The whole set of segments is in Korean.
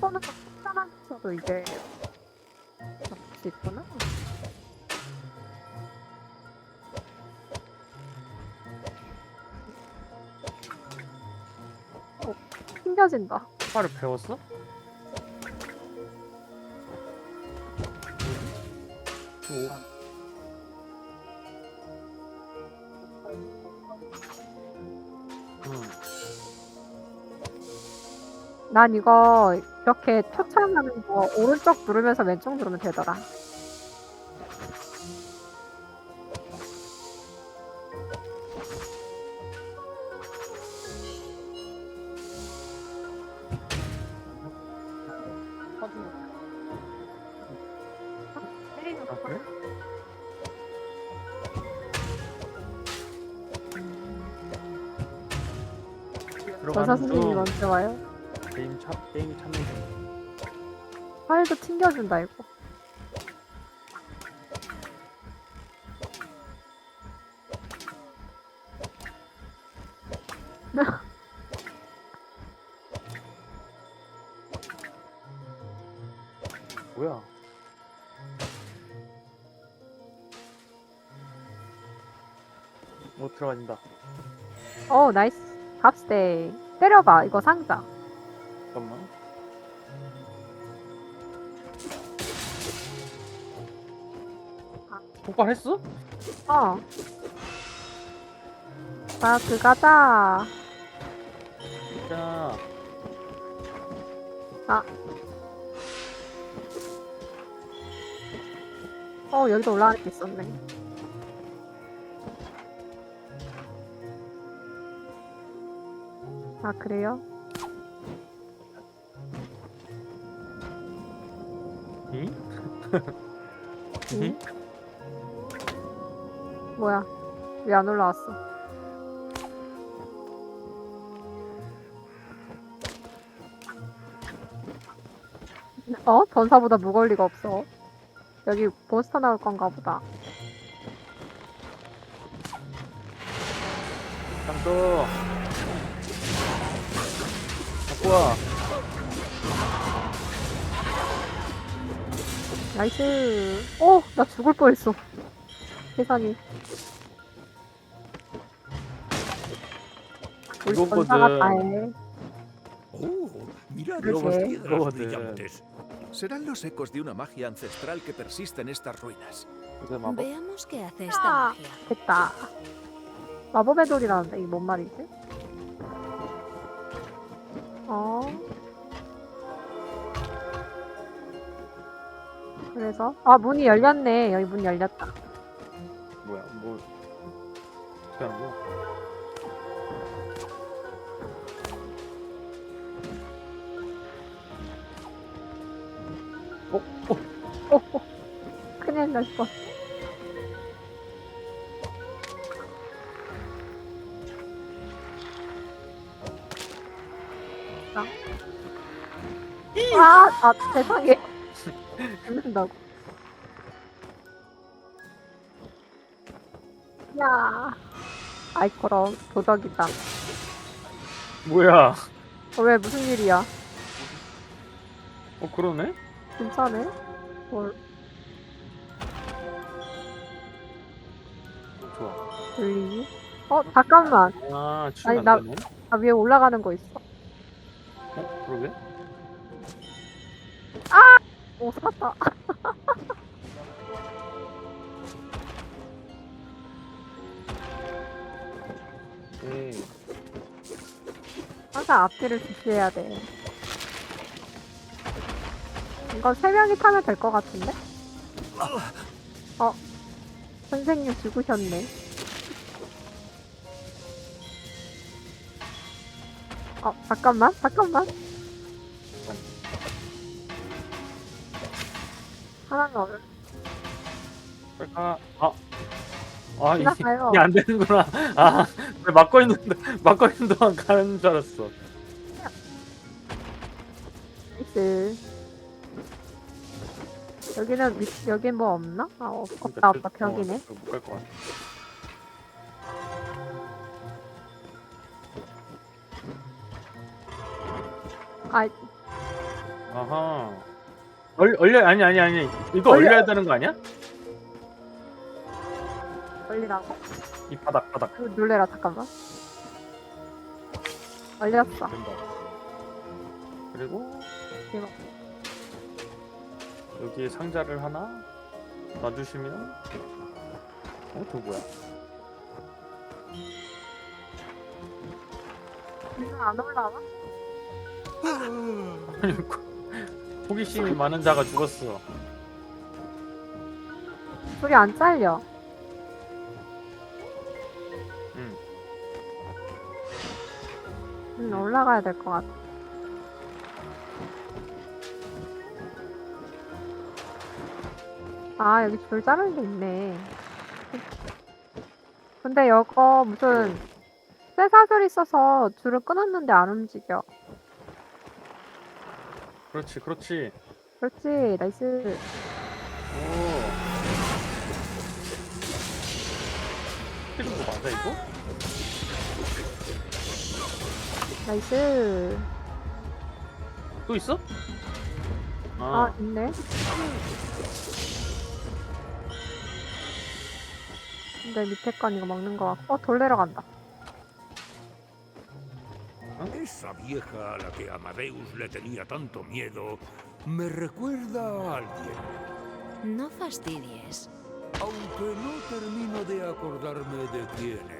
쏘는 거 속단하면서도 이게 잡을 수 있구나. 어, 튕겨진다. 팔을 배웠어? 오. 난 이거 이렇게 표창하는 거 오른쪽 누르면서 왼쪽 누르면 되더라. 아, 그래? 전사 들어가는 선생님 중 언제 와요? 게임 차 게임 찾는 중. 파일도 튕겨준다 이거. 뭐야? 못 들어간다. 어 나이스. 갑스데이. 때려봐 이거 상자. 폭발했어? 어. 마크 가자. 진짜. 어 여기도 올라가는 게 있었네. 아 그래요? 응? 응? 뭐야? 왜 안 올라왔어? 어? 전사보다 무거울 리가 없어. 여기 몬스터 나올 건가 보다. 짱또. 갖고 와. 나이스. 오! 나 죽을 뻔했어. 세상에. 우리 이거거든. 전사가 다해. Oh, mirad Creo estas que- piedras Joder. brillantes. Serán los ecos de una magia ancestral que persiste en estas ruinas. 요새 마법. Veamos qué hace esta 아, magia. 됐다. 마법의 돌이라는데 이게 뭔 말이지? 어. 그래서 아 문이 열렸네. 여기 문 열렸다. 뭐야? 뭐 어떻게 하는 거야? 어? 어? 오, 오. 큰일 날 뻔. 아, 아, 세상에. 죽는다고. 야. 아이, 그럼, 도덕이다. 뭐야? 어, 왜, 무슨 일이야? 어 그러네? 괜찮네? 뭘, 어, 좋아. 들리니? 어, 잠깐만. 아, 아니, 추면 나- 안 되네. 나 위에 올라가는 거 있어. 어? 그러게? 오, 살았다. 항상 앞뒤를 주시해야 돼. 이건 세 명이 타면 될 것 같은데? 어, 선생님 죽으셨네. 어, 잠깐만, 잠깐만. 하나는 어른. 아, 아, 아, 이게, 지나가요. 이게 안 되는구나. 아, 왜 막고 있는, 막고 있는 동안 가는 줄 알았어. 나이스. 여기는, 위, 여긴 뭐 없나? 아, 없, 그러니까 없다, 없다, 벽이네. 못갈 것 같아. 아, 아하. 얼, 얼려 아니 아니 아니 이거 얼려- 얼려야 되는 거 아니야? 걸리라고? 이 바닥 바닥 그 놀래라, 잠깐만. 걸렸어. 된다. 그리고 이거. 여기에 상자를 하나 놔주시면 어? 저 뭐야? 이거 안 올라와? 아니 고- 호기심이 많은 자가 죽었어. 불이 안 잘려. 음, 올라가야 될 것 같아. 아, 여기 줄 자르는 게 있네. 근데 이거 무슨 쇠사슬 있어서 줄을 끊었는데 안 움직여. 그렇지 그렇지. 그렇지, 나이스. 오. 이런 거 맞아 이거? 나이스. 또 있어? 아, 아, 있네. 근데 밑에 건 이거 먹는 거 같고, 어, 돌 내려간다. Esa vieja a la que Amadeus le tenía tanto miedo me recuerda a alguien, No fastidies. aunque no termino de acordarme de quién era.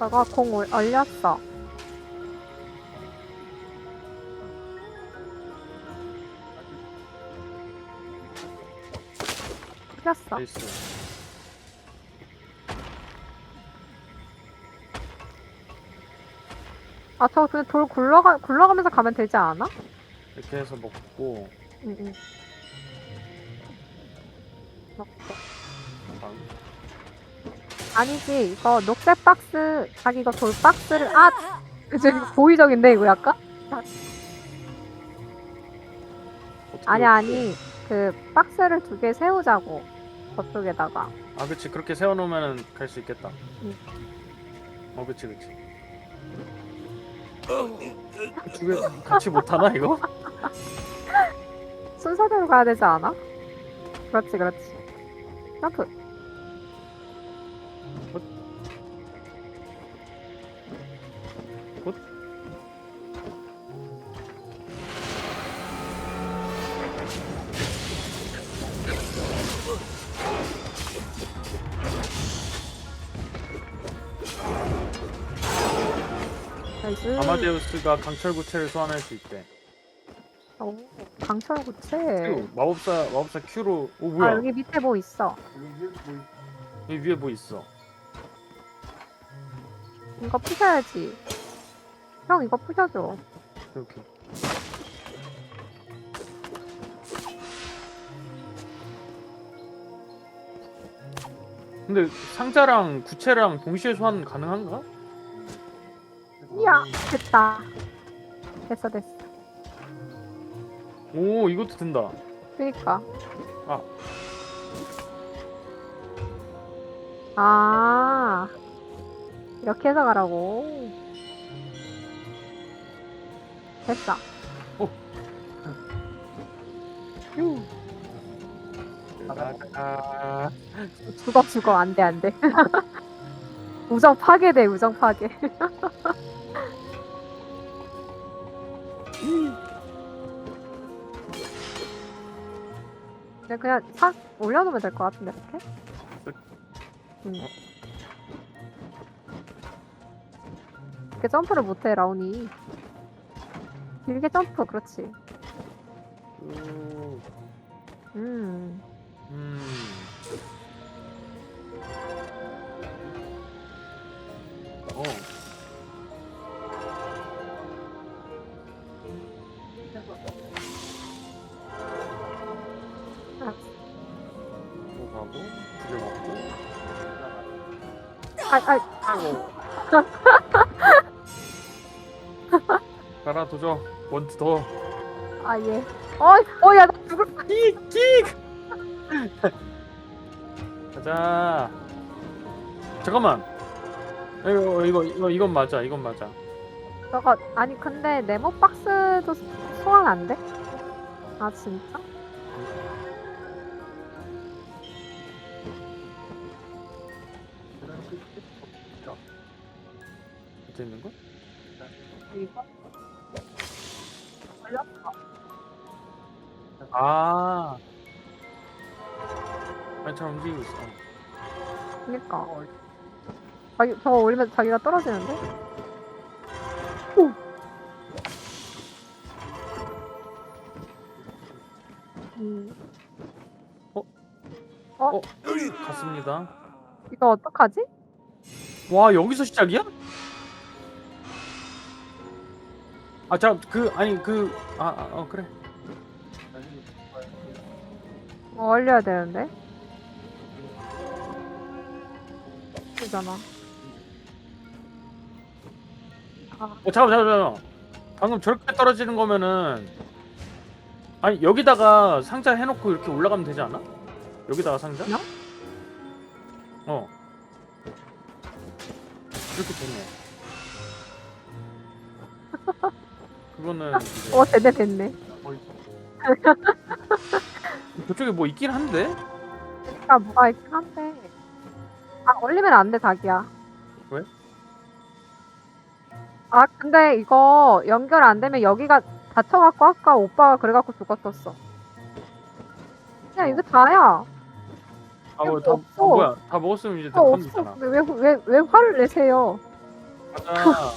저거 공 올- 얼렸어. 풀렸어. 나이스. 아, 저 그냥 돌 굴러가, 굴러가면서 가면 되지 않아? 이렇게 해서 먹고 응, 응. 아니지, 이거 녹색 박스, 자기 이거 돌 박스를, 아! 이제 이거 고의적인데, 이거 약간? 아니. 아니, 그, 박스를 두 개 세우자고. 저쪽에다가. 아 그치 그렇게 세워놓으면 갈 수 있겠다. 응. 어 그치 그치. 두개 같이 못하나 이거? 순서대로 가야 되지 않아? 그렇지, 그렇지. 점프. 나이스. 아마데우스가 강철 구체를 소환할 수 있대. 오, 강철 구체. 큐 마법사 마법사 Q로 오 아, 뭐야? 여기 밑에 뭐 있어. 여기 위에 뭐 있어? 이거 부셔야지. 형, 이거 부셔줘. 이렇게. 근데 상자랑 구체랑 동시에 소환 가능한가? 이야, 됐다. 됐어, 됐어. 오 이것도 된다. 그니까. 아. 아. 이렇게 해서 가라고. 됐어. 휴. 아, 죽어, 죽어. 안 돼, 안 돼. 우정 파괴돼, 우정 파괴. 그냥, 그냥 싹 올려놓으면 될 것 같은데, 이렇게? 응. 이렇게 점프를 못해, 라온이. 길게 점프, 그렇지. 음, 음. 음. 어. 아, 아, 아이고. 가라 도저 원투 더. 아, 예. 어, 어, 야, 나 죽을 뻔. 킥 킥. 가자. 잠깐만. 이거 이거 이거 이건 맞아. 이건 맞아. 저거, 아니, 근데 네모 박스도 소환 안 돼? 아, 진짜? 밑에 있는 거? 이거? 아. 아니 잘 움직이고 있어. 그니까. 자기, 저거 올리면 자기가 떨어지는데? 음. 어 갔습니다. 이거 어떡하지? 와 여기서 시작이야? 아, 자, 그 아니 그 아, 아 어, 그래. 뭐 올려야 되는데? 이잖아. 아, 어, 잠깐, 잠깐, 잠깐. 방금 저렇게 떨어지는 거면은 아니 여기다가 상자 해놓고 이렇게 올라가면 되지 않아? 여기다가 상자? 그 어, 됐네, 됐네. 저쪽에 뭐 있긴 한데? 아, 뭐가 있긴 한데. 아, 올리면 안 돼, 자기야. 왜? 아, 근데 이거 연결 안 되면 여기가 다쳐갖고 아까 오빠가 그래갖고 죽었었어. 야, 이거 다야. 아, 뭐, 다, 아, 없어. 뭐야? 다 먹었으면 이제 다 어, 하면 없어. 되잖아. 왜, 왜, 왜, 왜 화를 내세요? 가자.